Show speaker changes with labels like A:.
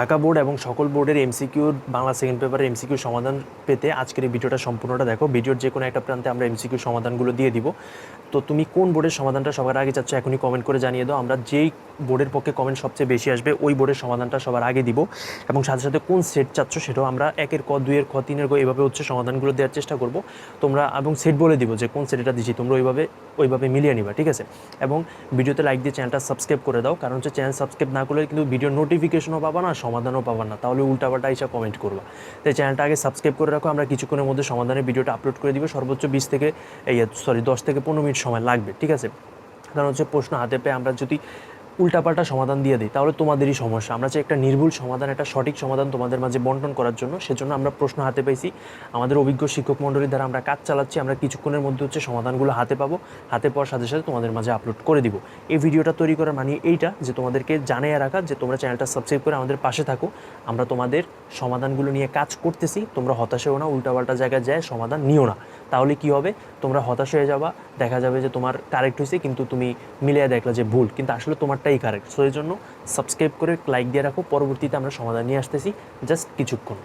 A: Dhaka board এবং সকল বোর্ডের এমসিকিউ বাংলা সেকেন্ড পেপারের এমসিকিউ সমাধান পেতে আজকের এই ভিডিওটা সম্পূর্ণটা দেখো। ভিডিওর যে কোনো একটা প্রান্তে আমরা এমসিকিউ সমাধানগুলো দিয়ে দিব। তো তুমি কোন বোর্ডের সমাধানটা সবার আগে চাচ্ছ এখনই কমেন্ট করে জানিয়ে দাও। আমরা যেই বোর্ডের পক্ষে কমেন্ট সবচেয়ে বেশি আসবে, ওই বোর্ডের সমাধানটা সবার আগে দিব। এবং সাথে সাথে কোন সেট চাচ্ছ সেটাও আমরা একের ক, দুইয়ের ক তিনের ক এভাবে হচ্ছে সমাধানগুলো দেওয়ার চেষ্টা করব। তোমরা এবং সেট বলে দিব যে কোন সেটটা দিচ্ছি তোমরা ওইভাবে ওইভাবে মিলিয়ে নিবা, ঠিক আছে? এবং ভিডিওতে লাইক দিয়ে চ্যানেলটা সাবস্ক্রাইব করে দাও, কারণ হচ্ছে চ্যানেল সাবস্ক্রাইব না করলে কিন্তু ভিডিও নোটিফিকেশনও পাবা না, সমাধানও পাবা না, তাহলে উল্টাপাল্টা এসে কমেন্ট করবা। তাই চ্যানেলটা আগে সাবস্ক্রাইব করে রাখো, আমরা কিছুক্ষণের মধ্যে সমাধানের ভিডিওটা আপলোড করে দিব, সর্বোচ্চ বিশ থেকে, এই সরি দশ থেকে পনেরো মিনিট সময় লাগবে, ঠিক আছে? কারণ হচ্ছে প্রশ্ন হাতে পেয়ে আমরা যদি উল্টাপাল্টা সমাধান দিয়ে দিই, তাহলে তোমাদেরই সমস্যা। আমরা চাই একটা নির্ভুল সমাধান, একটা সঠিক সমাধান তোমাদের মাঝে বন্টন করার জন্য। সেজন্য আমরা প্রশ্ন হাতে পেয়েছি আমাদের অভিজ্ঞ শিক্ষক মণ্ডলীর দ্বারা আমরা কাজ চালাচ্ছি, আমরা কিছুক্ষণের মধ্যে হচ্ছে সমাধানগুলো হাতে পাবো। হাতে পাওয়ার সাথে সাথে তোমাদের মাঝে আপলোড করে দিব। এই ভিডিওটা তৈরি করার মানে এইটা, যে তোমাদেরকে জানিয়ে রাখা, যে তোমরা চ্যানেলটা সাবস্ক্রাইব করে আমাদের পাশে থাকো। আমরা তোমাদের সমাধানগুলো নিয়ে কাজ করতেছি, তোমরা হতাশ হও না, উল্টাপাল্টা জায়গায় যায়, সমাধান নিও না। তাহলে কি হবে? তোমরা হতাশ হয়ে যাবা, দেখা যাবে যে তোমার কারেক্ট হয়েছে কিন্তু তুমি মিলিয়ে দেখলা যে ভুল। কিন্তু আসলে তোমারটাই কারেক্ট সো এই জন্য সাবস্ক্রাইব করে লাইক দিয়ে রাখো। পরবর্তীতে আমরা সমাধান নিয়ে আসতেছি। জাস্ট কিছুক্ষণ।